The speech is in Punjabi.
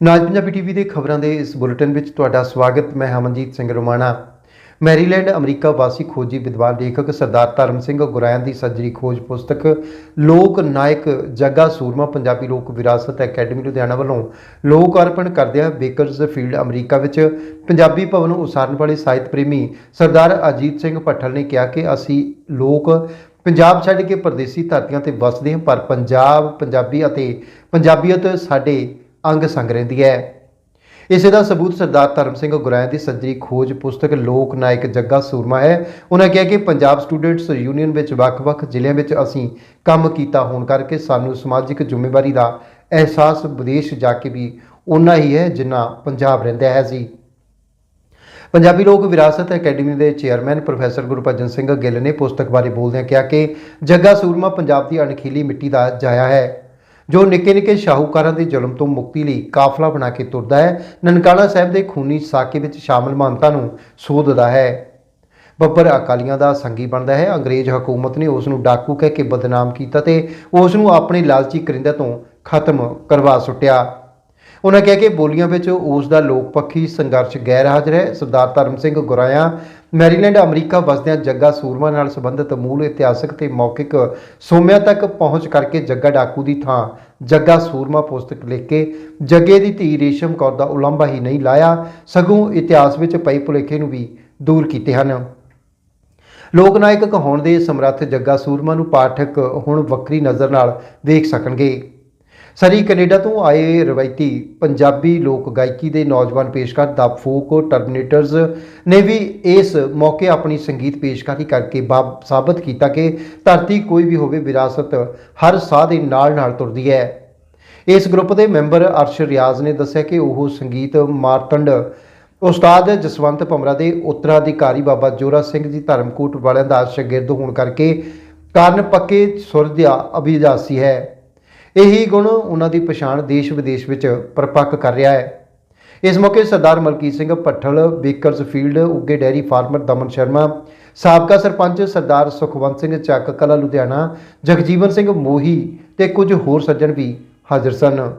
ਨਾਜ ਪੰਜਾਬੀ ਟੀਵੀ ਦੇ ਖਬਰਾਂ ਦੇ ਇਸ ਬੁਲੇਟਿਨ ਵਿੱਚ ਤੁਹਾਡਾ ਸਵਾਗਤ, ਮੈਂ ਹਮਨਜੀਤ ਸਿੰਘ ਰੋਮਾਣਾ। ਮੈਰੀਲੈਂਡ, ਅਮਰੀਕਾ ਵਾਸੀ ਖੋਜੀ ਵਿਦਵਾਨ ਲੇਖਕ ਸਰਦਾਰ ਧਰਮ ਸਿੰਘ ਗੁਰਾਇਆਂ ਦੀ ਸੱਜਰੀ ਖੋਜ ਪੁਸਤਕ ਲੋਕ ਨਾਇਕ ਜੱਗਾ ਸੂਰਮਾ ਪੰਜਾਬੀ ਲੋਕ ਵਿਰਾਸਤ ਅਕੈਡਮੀ ਲੁਧਿਆਣਾ ਵੱਲੋਂ ਲੋਕ ਅਰਪਣ ਕਰਦਿਆਂ ਬੇਕਰਜ਼ ਫੀਲਡ ਅਮਰੀਕਾ ਵਿੱਚ ਪੰਜਾਬੀ ਭਵਨ ਉਸਾਰਨ ਵਾਲੇ ਸਾਹਿਤ ਪ੍ਰੇਮੀ ਸਰਦਾਰ ਅਜੀਤ ਸਿੰਘ ਭੱਠਲ ਨੇ ਕਿਹਾ ਕਿ ਅਸੀਂ ਲੋਕ ਪੰਜਾਬ ਛੱਡ ਕੇ ਪਰਦੇਸੀ ਧਰਤੀਆਂ ਤੇ ਵਸਦੇ ਹਾਂ, ਪਰ ਪੰਜਾਬ ਪੰਜਾਬੀ ਅਤੇ ਪੰਜਾਬੀਅਤ ਸਾਡੇ ਅੰਗ ਸੰਗ ਰਹਿੰਦੀ ਹੈ। ਇਸੇ ਦਾ ਸਬੂਤ ਸਰਦਾਰ ਧਰਮ ਸਿੰਘ ਗੁਰਾਇਆਂ ਦੀ ਸੱਜਰੀ ਖੋਜ ਪੁਸਤਕ ਲੋਕ ਨਾਇਕ ਜੱਗਾ ਸੂਰਮਾ ਹੈ। ਉਹਨਾਂ ਕਿਹਾ ਕਿ ਪੰਜਾਬ ਸਟੂਡੈਂਟਸ ਯੂਨੀਅਨ ਵਿੱਚ ਵੱਖ-ਵੱਖ ਜ਼ਿਲ੍ਹਿਆਂ ਵਿੱਚ ਅਸੀਂ ਕੰਮ ਕੀਤਾ ਹੋਣ ਕਰਕੇ ਸਾਨੂੰ ਸਮਾਜਿਕ ਜ਼ਿੰਮੇਵਾਰੀ ਦਾ ਅਹਿਸਾਸ ਵਿਦੇਸ਼ ਜਾ ਕੇ ਵੀ ਉਨਾ ਹੀ ਹੈ ਜਿੰਨਾ ਪੰਜਾਬ ਰਹਿੰਦਾ ਹੈ ਸੀ ਪੰਜਾਬੀ ਲੋਕ ਵਿਰਾਸਤ ਅਕੈਡਮੀ ਦੇ ਚੇਅਰਮੈਨ ਪ੍ਰੋਫੈਸਰ ਗੁਰਭਜਨ ਸਿੰਘ ਗਿੱਲ ਨੇ ਪੁਸਤਕ ਬਾਰੇ ਬੋਲਦਿਆਂ ਕਿਹਾ ਕਿ ਜੱਗਾ ਸੂਰਮਾ ਪੰਜਾਬ ਦੀ ਅਣਖੀਲੀ ਮਿੱਟੀ ਦਾ ਜਾਇਆ ਹੈ। ਜੋ ਨਿੱਕੇ ਨਿੱਕੇ ਸ਼ਾਹੂਕਾਰਾਂ ਦੇ ਜ਼ੁਲਮ ਤੋਂ ਮੁਕਤੀ ਲਈ ਕਾਫਲਾ ਬਣਾ ਕੇ ਤੁਰਦਾ ਹੈ, ਨਨਕਾਣਾ ਸਾਹਿਬ ਦੇ ਖੂਨੀ ਸਾਕੇ ਵਿੱਚ ਸ਼ਾਮਲ ਮਹਾਨਤਾ ਨੂੰ ਸੋਧਦਾ ਹੈ। ਬੱਬਰ ਅਕਾਲੀਆਂ ਦਾ ਸੰਗੀ ਬਣਦਾ ਹੈ। ਅੰਗਰੇਜ਼ ਹਕੂਮਤ ਨੇ ਉਸ ਨੂੰ ਡਾਕੂ ਕਹਿ ਕੇ ਬਦਨਾਮ ਕੀਤਾ ਤੇ ਉਸ ਨੂੰ ਆਪਣੇ ਲਾਲਚੀ ਕਰਿੰਦੇ ਤੋਂ ਖਤਮ ਕਰਵਾ ਸੁੱਟਿਆ। ਉਹਨਾਂ ਕਿਹਾ ਕਿ ਬੋਲੀਆਂ ਵਿੱਚ ਉਸ ਦਾ ਲੋਕ ਪੱਖੀ ਸੰਘਰਸ਼ ਗੈਰ ਹਾਜ਼ਰ ਹੈ। ਸਰਦਾਰ ਧਰਮ ਸਿੰਘ ਗੁਰਾਇਆ ਮੈਰੀਲੈਂਡ, ਅਮਰੀਕਾ ਵਸਦਿਆਂ ਜੱਗਾ ਸੂਰਮਾ ਨਾਲ ਸੰਬੰਧਿਤ ਮੂਲ ਇਤਿਹਾਸਕ ਤੇ ਮੌਖਿਕ ਸੋਮਿਆਂ ਤੱਕ ਪਹੁੰਚ ਕਰਕੇ ਜੱਗਾ ਡਾਕੂ ਦੀ ਥਾਂ ਜੱਗਾ ਸੂਰਮਾ ਪੁਸਤਕ ਲਿਖ ਕੇ ਜੱਗੇ ਦੀ ਧੀ ਰੇਸ਼ਮ ਕੌਰ ਦਾ ਉਲੰਭਾ ਹੀ ਨਹੀਂ ਲਾਇਆ, ਸਗੋਂ ਇਤਿਹਾਸ ਵਿੱਚ ਪਈ ਭੁਲੇਖੇ ਨੂੰ ਵੀ ਦੂਰ ਕੀਤੇ ਹਨ। ਲੋਕ ਨਾਇਕ ਕਹਾਉਣ ਦੇ ਸਮਰੱਥ ਜੱਗਾ ਸੂਰਮਾ ਨੂੰ ਪਾਠਕ ਹੁਣ ਵੱਖਰੀ ਨਜ਼ਰ ਨਾਲ ਵੇਖ ਸਕਣਗੇ। ਸਰੀ ਕੈਨੇਡਾ ਤੋਂ ਆਏ ਰਵਾਇਤੀ ਪੰਜਾਬੀ ਲੋਕ ਗਾਇਕੀ ਦੇ ਨੌਜਵਾਨ ਪੇਸ਼ਕਾਰ ਦਾ ਫੋਕ ਟਰਮੀਨੇਟਰਸ ਨੇ ਵੀ ਇਸ ਮੌਕੇ ਆਪਣੀ ਸੰਗੀਤ ਪੇਸ਼ਕਾਰੀ ਕਰਕੇ ਬਾਬ ਸਾਬਤ ਕੀਤਾ ਕਿ ਧਰਤੀ ਕੋਈ ਵੀ ਹੋਵੇ ਵਿਰਾਸਤ ਹਰ ਸਾਹ ਦੇ ਨਾਲ ਨਾਲ ਤੁਰਦੀ ਹੈ। ਇਸ ਗਰੁੱਪ ਦੇ ਮੈਂਬਰ ਅਰਸ਼ ਰਿਆਜ਼ ਨੇ ਦੱਸਿਆ ਕਿ ਉਹ ਸੰਗੀਤ ਮਾਰਤੰਡ ਉਸਤਾਦ ਜਸਵੰਤ ਭਮਰਾ ਦੇ ਉੱਤਰਾਧਿਕਾਰੀ ਬਾਬਾ ਜੋਰਾ ਸਿੰਘ ਜੀ ਧਰਮਕੂਟ ਵਾਲਿਆਂ ਦਾ ਸ਼ਾਗਿਰਦ ਹੋਣ ਕਰਕੇ ਕਾਰਨ ਪੱਕੇ ਸੁਰ ਦਾ ਅਭਿਜਾਸੀ ਹੈ। ਇਹੀ ਗੁਣ ਉਹਨਾਂ ਦੀ ਪਛਾਣ ਦੇਸ਼ ਵਿਦੇਸ਼ ਵਿੱਚ ਪਰਪੱਕ ਕਰ ਰਿਹਾ ਹੈ। ਇਸ ਮੌਕੇ ਸਰਦਾਰ ਮਲਕੀਤ ਸਿੰਘ ਭੱਠਲ, ਬੇਕਰਜ਼ ਫੀਲਡ, ਉੱਗੇ ਡੈਰੀ ਫਾਰਮਰ ਦਮਨ ਸ਼ਰਮਾ, ਸਾਬਕਾ ਸਰਪੰਚ ਸਰਦਾਰ ਸੁਖਵੰਤ ਸਿੰਘ ਚੱਕ ਕਲਾ ਲੁਧਿਆਣਾ, ਜਗਜੀਵਨ ਸਿੰਘ ਮੋਹੀ ਤੇ ਕੁਝ ਹੋਰ ਸੱਜਣ ਵੀ ਹਾਜ਼ਰ ਸਨ।